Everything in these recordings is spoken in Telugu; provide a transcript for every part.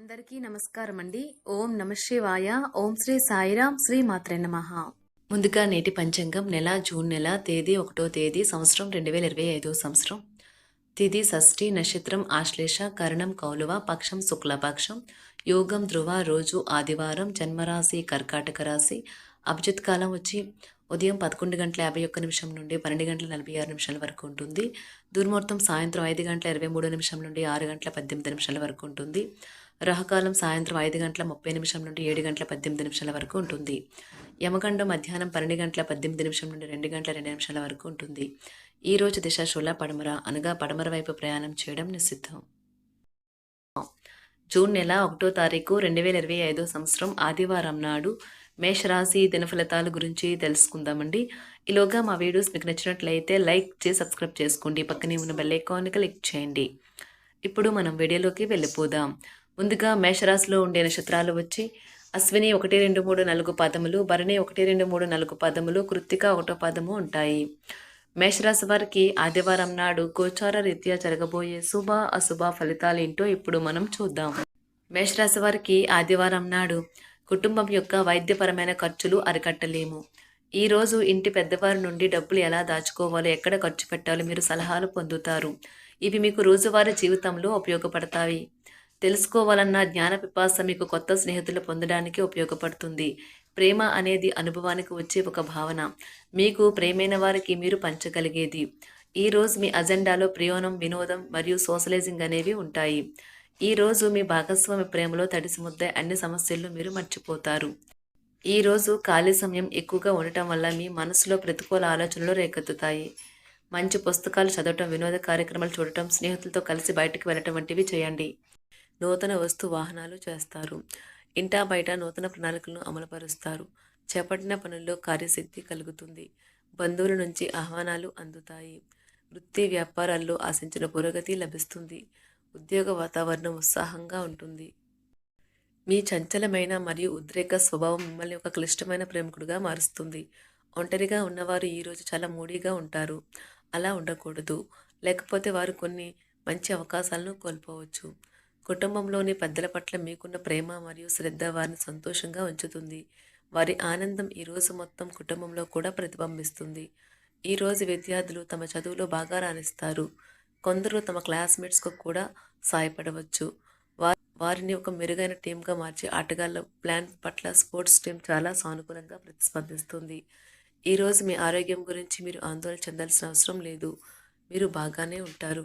అందరికీ నమస్కారం అండి ఓం నమ శివాయ. ఓం శ్రీ సాయిరాం. శ్రీ మాత్రే నమ. ముందుగా నేటి పంచాంగం నెల జూన్ నెల తేదీ ఒకటో తేదీ సంవత్సరం రెండు వేల ఇరవై ఐదో సంవత్సరం. తిథి షష్ఠి నక్షత్రం ఆశ్లేష కరణం కౌలువ పక్షం శుక్లపక్షం యోగం ధ్రువ రోజు ఆదివారం జన్మరాశి కర్కాటక రాశి అభిజిత్ కాలం వచ్చి ఉదయం పదకొండు గంటల యాభై ఒక్క నిమిషం నుండి పన్నెండు గంటల నలభై ఆరు నిమిషాల వరకు ఉంటుంది. దుర్ముహూర్తం సాయంత్రం ఐదు గంటల ఇరవై మూడు నిమిషం నుండి ఆరు గంటల పద్దెనిమిది నిమిషాల వరకు ఉంటుంది. రహకాలం సాయంత్రం ఐదు గంటల ముప్పై నిమిషం నుండి ఏడు గంటల పద్దెనిమిది నిమిషాల వరకు ఉంటుంది. యమగండం మధ్యాహ్నం పన్నెండు గంటల పద్దెనిమిది నిమిషం నుండి రెండు గంటల రెండు నిమిషాల వరకు ఉంటుంది. ఈ రోజు దిశ శూల పడమర అనగా పడమర వైపు ప్రయాణం చేయడం నిషిద్ధం. జూన్ నెల ఒకటో తారీఖు రెండు వేల ఇరవై ఐదో సంవత్సరం ఆదివారం నాడు మేషరాశి దినఫలితాల గురించి తెలుసుకుందామండి. ఈలోగా మా వీడియోస్ మీకు నచ్చినట్లయితే లైక్ చేసి సబ్స్క్రైబ్ చేసుకోండి. పక్కనే ఉన్న బెల్ ఐకాన్ క్లిక్ చేయండి. ఇప్పుడు మనం వీడియోలోకి వెళ్ళిపోదాం. ముందుగా మేషరాశిలో ఉండే నక్షత్రాలు వచ్చి అశ్విని ఒకటి రెండు మూడు నాలుగు పదములు భరణి ఒకటి రెండు మూడు నాలుగు పదములు కృత్తిక ఒకటో పదము ఉంటాయి. మేషరాశి వారికి ఆదివారం నాడు గోచార రీత్యా జరగబోయే శుభ అశుభ ఫలితాలు ఏంటో ఇప్పుడు మనం చూద్దాం. మేషరాశి వారికి ఆదివారం నాడు కుటుంబం యొక్క వైద్యపరమైన ఖర్చులు అరికట్టలేము. ఈ రోజు ఇంటి పెద్దవారి నుండి డబ్బులు ఎలా దాచుకోవాలో ఎక్కడ ఖర్చు పెట్టాలో మీరు సలహాలు పొందుతారు. ఇవి మీకు రోజువారీ జీవితంలో ఉపయోగపడతాయి. తెలుసుకోవాలన్న జ్ఞాన పిపాస మీకు కొత్త స్నేహితులు పొందడానికి ఉపయోగపడుతుంది. ప్రేమ అనేది అనుభవానికి వచ్చే ఒక భావన. మీకు ప్రేమైన వారికి మీరు పంచగలిగేది. ఈ రోజు మీ అజెండాలో ప్రయోజనం వినోదం మరియు సోషలైజింగ్ అనేవి ఉంటాయి. ఈ రోజు మీ భాగస్వామి ప్రేమలో తడిసి ముద్ద అన్ని సమస్యలను మీరు మర్చిపోతారు. ఈరోజు ఖాళీ సమయం ఎక్కువగా ఉండటం వల్ల మీ మనసులో ప్రతికూల ఆలోచనలు రేకెత్తుతాయి. మంచి పుస్తకాలు చదవటం వినోద కార్యక్రమాలు చూడటం స్నేహితులతో కలిసి బయటకు వెళ్ళటం వంటివి చేయండి. నూతన వస్తు వాహనాలు చేస్తారు. ఇంటా బయట నూతన ప్రణాళికలను అమలుపరుస్తారు. చేపట్టిన పనుల్లో కార్యశక్తి కలుగుతుంది. బంధువుల నుంచి ఆహ్వానాలు అందుతాయి. వృత్తి వ్యాపారాల్లో ఆశించిన పురోగతి లభిస్తుంది. ఉద్యోగ వాతావరణం ఉత్సాహంగా ఉంటుంది. మీ చంచలమైన మరియు ఉద్రేక స్వభావం మిమ్మల్ని ఒక క్లిష్టమైన ప్రేమికుడిగా మారుస్తుంది. ఒంటరిగా ఉన్నవారు ఈరోజు చాలా మూడీగా ఉంటారు. అలా ఉండకూడదు. లేకపోతే వారు కొన్ని మంచి అవకాశాలను కోల్పోవచ్చు. కుటుంబంలోని పెద్దల పట్ల మీకున్న ప్రేమ మరియు శ్రద్ధ వారిని సంతోషంగా ఉంచుతుంది. వారి ఆనందం ఈ రోజు మొత్తం కుటుంబంలో కూడా ప్రతిబింబిస్తుంది. ఈ రోజు విద్యార్థులు తమ చదువులో బాగా రాణిస్తారు. కొందరు తమ క్లాస్మేట్స్కు కూడా సాయపడవచ్చు. వారిని ఒక మెరుగైన టీంగా మార్చి ఆటగాళ్ళ ప్లాన్ పట్ల స్పోర్ట్స్ టీం చాలా సానుకూలంగా ప్రతిస్పందిస్తుంది. ఈరోజు మీ ఆరోగ్యం గురించి మీరు ఆందోళన చెందాల్సిన అవసరం లేదు. మీరు బాగానే ఉంటారు.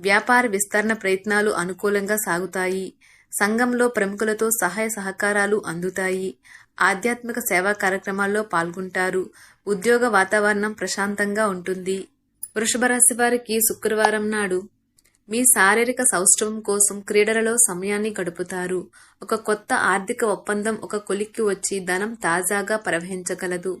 వ్యాపార విస్తరణ ప్రయత్నాలు అనుకూలంగా సాగుతాయి. సంఘంలో ప్రముఖులతో సహాయ సహకారాలు అందుతాయి. ఆధ్యాత్మిక సేవా కార్యక్రమాల్లో పాల్గొంటారు. ఉద్యోగ వాతావరణం ప్రశాంతంగా ఉంటుంది. వృషభ రాశి వారికి శుక్రవారం నాడు మీ శారీరక సౌష్ఠవం కోసం క్రీడలలో సమయాన్ని గడుపుతారు. ఒక కొత్త ఆర్థిక ఒప్పందం ఒక కొలిక్కి వచ్చి ధనం తాజాగా ప్రవహించగలదు.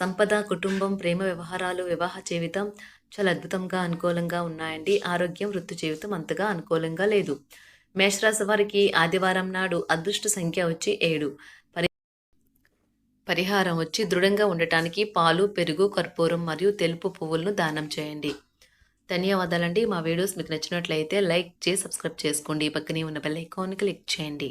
సంపద కుటుంబం ప్రేమ వ్యవహారాలు వివాహ జీవితం చాలా అద్భుతంగా అనుకూలంగా ఉన్నాయండి. ఆరోగ్యం వృత్తి జీవితం అంతగా అనుకూలంగా లేదు. మేషరాశి వారికి ఆదివారం నాడు అదృష్ట సంఖ్య వచ్చి ఏడు. పరి పరిహారం వచ్చి దృఢంగా ఉండటానికి పాలు పెరుగు కర్పూరం మరియు తెలుపు పువ్వులను దానం చేయండి. ధన్యవాదాలండి. మా వీడియోస్ మీకు నచ్చినట్లయితే లైక్ చేసి సబ్స్క్రైబ్ చేసుకోండి. పక్కనే ఉన్న బెల్ ఐకాన్ క్లిక్ చేయండి.